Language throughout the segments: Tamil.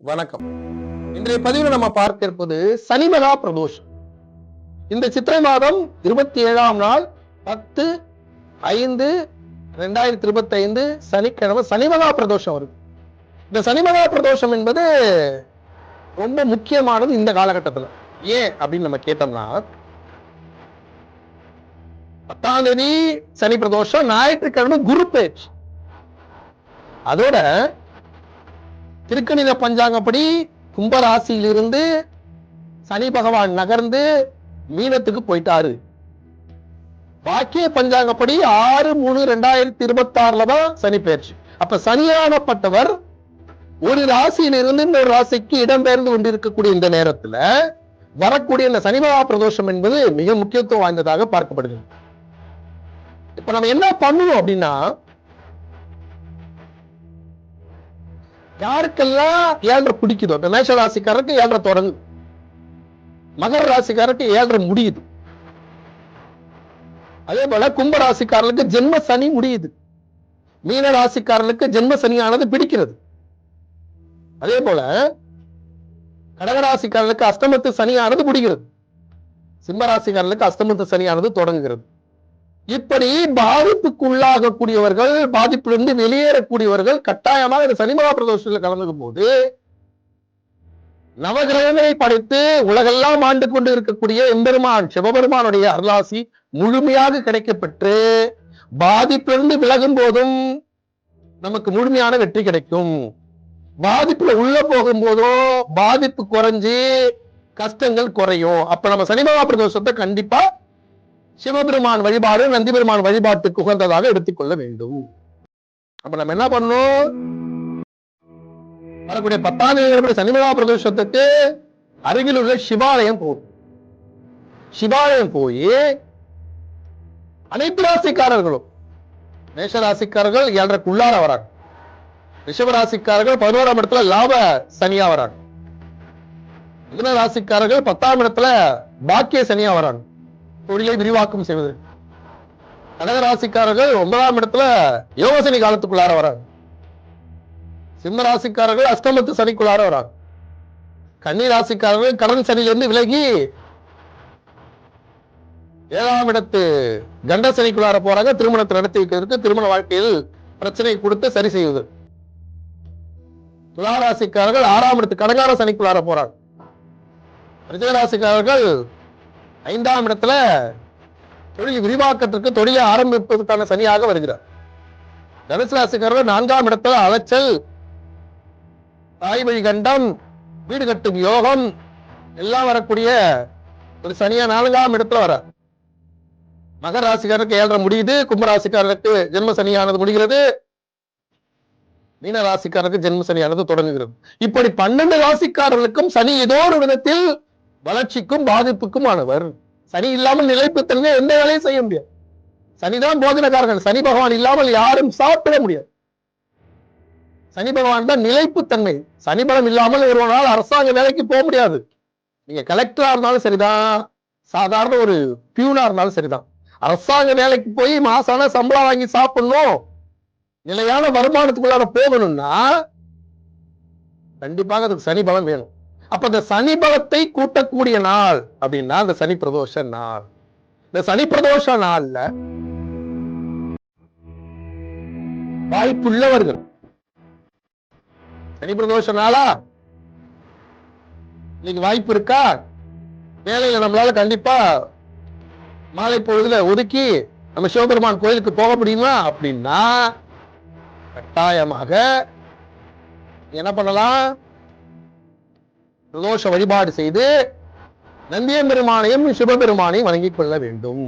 வணக்கம். இன்றைய பதிவில் நம்ம பார்க்க இருப்பது சனிமகா பிரதோஷம். இந்த சித்திரை மாதம் இருபத்தி ஏழாம் நாள் பத்து ஐந்து ரெண்டாயிரத்தி இருபத்தி ஐந்து சனிக்கிழமை சனிமகா பிரதோஷம் வருது. இந்த சனிமகா பிரதோஷம் என்பது ரொம்ப முக்கியமானது இந்த காலகட்டத்தில். ஏன் அப்படின்னு நம்ம கேட்டோம்னா பத்தாம் தேதி சனி பிரதோஷம் ஞாயிற்றுக்கிழமை குரு பேச்சு அதோட திருக்கணித பஞ்சாங்கப்படி கும்பராசியிலிருந்து சனி பகவான் நகர்ந்து மீனத்துக்கு போயிட்டாரு. பாக்கிய பஞ்சாங்கப்படி ஆறு மூணு ரெண்டாயிரத்தி இருபத்தி ஆறுல தான் சனி பெயர்ச்சி. அப்ப சனியானப்பட்டவர் ஒரு ராசியிலிருந்து இன்னொரு ராசிக்கு இடம்பெயர்ந்து கொண்டிருக்கக்கூடிய இந்த நேரத்துல வரக்கூடிய இந்த சனிமகா பிரதோஷம் என்பது மிக முக்கியத்துவம் வாய்ந்ததாக பார்க்கப்படுகிறது. இப்ப நம்ம என்ன பண்ணுவோம் அப்படின்னா யாருக்கெல்லாம் ஏழரை பிடிக்குதோ இந்த மேஷ ராசிக்காரருக்கு ஏழரை தொடங்கு மகர ராசிக்காரருக்கு ஏழரை முடியுது. அதே போல கும்ப ராசிக்காரர்களுக்கு ஜென்ம சனி முடியுது. மீன ராசிக்காரர்களுக்கு ஜென்ம சனியானது பிடிக்கிறது. அதே போல கடகராசிக்காரர்களுக்கு அஸ்தமத்து சனியானது பிடிக்கிறது சிம்ம ராசிக்காரர்களுக்கு அஸ்தமத்து சனியானது தொடங்குகிறது. இப்படி பாதிப்புக்குள்ளாகக்கூடியவர்கள் பாதிப்பிலிருந்து வெளியேறக்கூடியவர்கள் கட்டாயமாக இந்த சனிமகா பிரதோஷத்தில் கலந்துக்கும் போது நவகிரகங்களை படைத்து உலகெல்லாம் ஆண்டு கொண்டு இருக்கக்கூடிய எம்பெருமான் சிவபெருமானுடைய அருளாசி முழுமையாக கிடைக்கப்பெற்று பாதிப்பிலிருந்து விலகும் போதும் நமக்கு முழுமையான வெற்றி கிடைக்கும். பாதிப்புல உள்ள போகும்போதோ பாதிப்பு குறைஞ்சு கஷ்டங்கள் குறையும். அப்ப நம்ம சனிமகா பிரதோஷத்தை கண்டிப்பா சிவபெருமான் வழிபாடு நந்தி பெருமான் வழிபாட்டுக்கு உகந்ததாக எடுத்துக்கொள்ள வேண்டும். அப்ப நம்ம என்ன பண்ணணும்? வரக்கூடிய பத்தாம் தேதி சனிமலா பிரதோஷத்துக்கு அருகில் உள்ள சிவாலயம் போகும் சிவாலயம் போய் அனைத்து ராசிக்காரர்களும் மேஷ ராசிக்காரர்கள் ஏழரைக்குள்ளார வராங்க. ரிஷபராசிக்காரர்கள் பதினோராம் இடத்துல லாப சனியா வராங்க. மிதன ராசிக்காரர்கள் பத்தாம் இடத்துல பாக்கிய சனியா வராங்க. தொழிலை விரிவாக்கம் செய்வது. கடகராசிக்காரர்கள் ஒன்பதாம் இடத்துல யோகசனி காலத்துக்குள்ளார வராங்க. சிம்ம ராசிக்காரர்கள் அஷ்டமத்து சனிக்குள்ளார வராங்க. கன்னி ராசிக்காரர்கள் கடன் சனியிலிருந்து விலகி ஏழாம் இடத்து கண்ட சனிக்குள்ளார போறாங்க. திருமணத்தை நடத்தி வைக்கிறதுக்கு திருமண வாழ்க்கையில் பிரச்சனை கொடுத்து சரி செய்வது. துலா ராசிக்காரர்கள் ஆறாம் இடத்து கடகார சனிக்குள்ளார போறாங்க. ராசிக்காரர்கள் ஐந்தாம் இடத்துல தொழில் விரிவாக்கத்திற்கு தொழிலை ஆரம்பிப்பதற்கான சனியாக வருகிறார். தனுசு நான்காம் இடத்துல அலைச்சல் தாய் வழி கண்டம் வீடு கட்டும் யோகம் எல்லாம் வரக்கூடிய ஒரு சனியா நான்காம் இடத்துல வர மகர ராசிக்காரருக்கு ஏழரை முடியுது கும்பராசிக்காரருக்கு ஜென்ம சனியானது முடிகிறது. மீன ராசிக்காரருக்கு ஜென்ம சனியானது தொடங்குகிறது. இப்படி பன்னெண்டு ராசிக்காரர்களுக்கும் சனி ஏதோ ஒரு விதத்தில் வளர்ச்சிக்கும் பாதிப்புக்கும் ஆனவர் சனி இல்லாமல் நிலைப்புத்தன்மை எந்த வேலையும் செய்ய முடியாது. சனிதான் போதனக்காரர்கள் சனி பகவான் இல்லாமல் யாரும் சாப்பிட முடியாது. சனி பகவான் தான் நிலைப்புத்தன்மை சனி பலம் இல்லாமல் ஒரு நாள் அரசாங்க வேலைக்கு போக முடியாது. நீங்க கலெக்டரா இருந்தாலும் சரிதான். சாதாரண ஒரு பியூனா இருந்தாலும் சரிதான். அரசாங்க வேலைக்கு போய் மாசான சம்பளம் வாங்கி சாப்பிடணும். நிலையான வருமானத்துக்குள்ளார போகணும்னா கண்டிப்பாக அதுக்கு சனி பலம் வேணும். அப்ப இந்த சனி பலத்தை கூட்டக்கூடிய நாள் அப்படின்னா இந்த சனி பிரதோஷ நாள். இந்த சனி பிரதோஷ நாள்ல வாய்ப்புள்ளவர்கள். சனி பிரதோஷ நாளா? இன்னைக்கு வாய்ப்பு இருக்கா? வேலையில நம்மளால கண்டிப்பா மாலை பொழுதுல ஒதுக்கி நம்ம சிவபெருமான் கோயிலுக்கு போக முடியுமா அப்படின்னா கட்டாயமாக என்ன பண்ணலாம்? பிரதோஷ வழிபாடு செய்து நந்தியம் பெருமானையும் சிவபெருமானையும் வணங்கிக் கொள்ள வேண்டும்.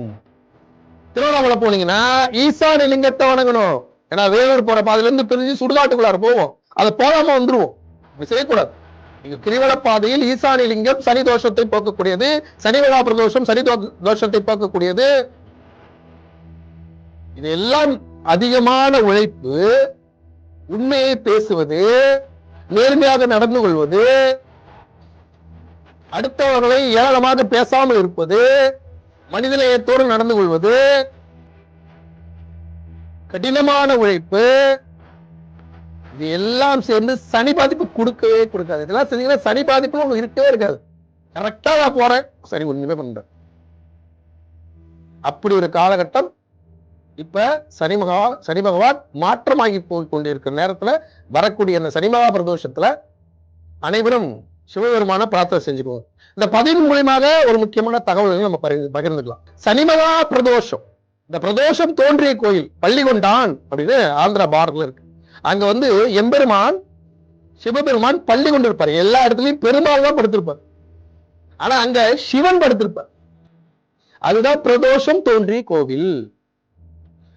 திருவண்ணாமலை போனீங்கன்னா ஈசான லிங்கத்தை வணங்கணும். ஏன்னா வேலூர் போற பாதையில இருந்து பிரிஞ்சு சுடுகாட்டுக்குள்ளார போவோம். அதை போகாம வந்துருவோம். செய்யக்கூடாது. நீங்க கிரிவல பாதையில் ஈசானி லிங்கம் சனி தோஷத்தை போக்கக்கூடியது சனி விழா பிரதோஷம் சனி தோஷத்தை போக்கக்கூடியது. இது எல்லாம் அதிகமான உழைப்பு உண்மையை பேசுவது நேர்மையாக நடந்து கொள்வது அடுத்தவர்களை ஏளனமாக பேசாமல் இருப்பது மனிதநேயத்தோடு நடந்து கொள்வது கடினமான உழைப்பு இது எல்லாம் சேர்ந்து சனி பாதிப்பு கொடுக்கவே கொடுக்காது. இதெல்லாம் செஞ்சீங்கன்னா சனி பாதிப்பு உங்களுக்கு இருக்கவே இருக்காது. கரெக்டா நான் போறேன். சரி ஒண்ணுமே பண்றேன் அப்படி ஒரு காலகட்டம் இப்ப சனி மகா சனி பகவான் மாற்றமாகி போய் கொண்டிருக்கிற நேரத்துல வரக்கூடிய அந்த சனி மகா பிரதோஷத்துல அனைவரும் சிவபெருமான பிரார்த்தனை செஞ்சுக்குவோம். இந்த பதிவு மூலியமாக ஒரு முக்கியமான தகவல்களை நம்ம பகிர்ந்து- பகிர்ந்துக்கலாம். சனிமகா பிரதோஷம். இந்த பிரதோஷம் தோன்றிய கோயில் பள்ளிகொண்டான் அப்படின்னு ஆந்திரா பார்டர்ல இருக்கு. அங்க வந்து எம்பெருமான் சிவபெருமான் பள்ளி கொண்டு இருப்பார் எல்லா இடத்துலயும் பெருமாள் தான் படுத்திருப்பார். ஆனா அங்க சிவன் படுத்திருப்பார். அதுதான் பிரதோஷம் தோன்றிய கோவில்.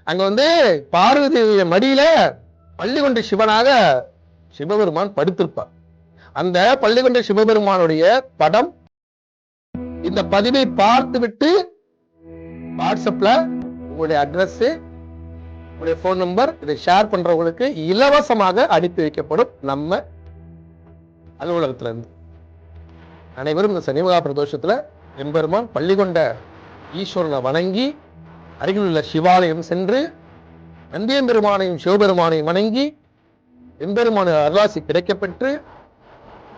அங்க வந்து பார்வதி மடியில பள்ளிகொண்ட சிவனாக சிவபெருமான் படுத்திருப்பார். அந்த பள்ளிகொண்ட சிவபெருமானுடைய படம். இந்த பதிவை பார்த்து விட்டு வாட்ஸ்அப்ல உங்களுடைய அட்ரஸ் உங்களுடைய ஃபோன் நம்பர் இதை ஷேர் பண்றவங்களுக்கு இலவசமாக அனுப்பி வைக்கப்படும் நம்ம அலுவலகத்துல இருந்து அனைவரும் இந்த சனிமகா பிரதோஷத்துல எம்பெருமான் பள்ளிகொண்ட ஈஸ்வரனை வணங்கி அருகில் உள்ள சிவாலயம் சென்று நந்தியம்பெருமானையும் சிவபெருமானையும் வணங்கி எம்பெருமான அருளாசி கிடைக்கப்பெற்று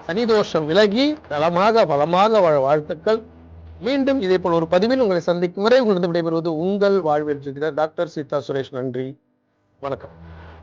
சனிதோஷம் விலகி நலமாக பலமாக வாழ வாழ்த்துக்கள். மீண்டும் இதே போல் ஒரு பதிவில் உங்களை சந்திக்கும் வரை உங்களிடம் விடைபெறுவது உங்கள் வாழ்வில் டாக்டர் சீதா சுரேஷ். நன்றி. வணக்கம்.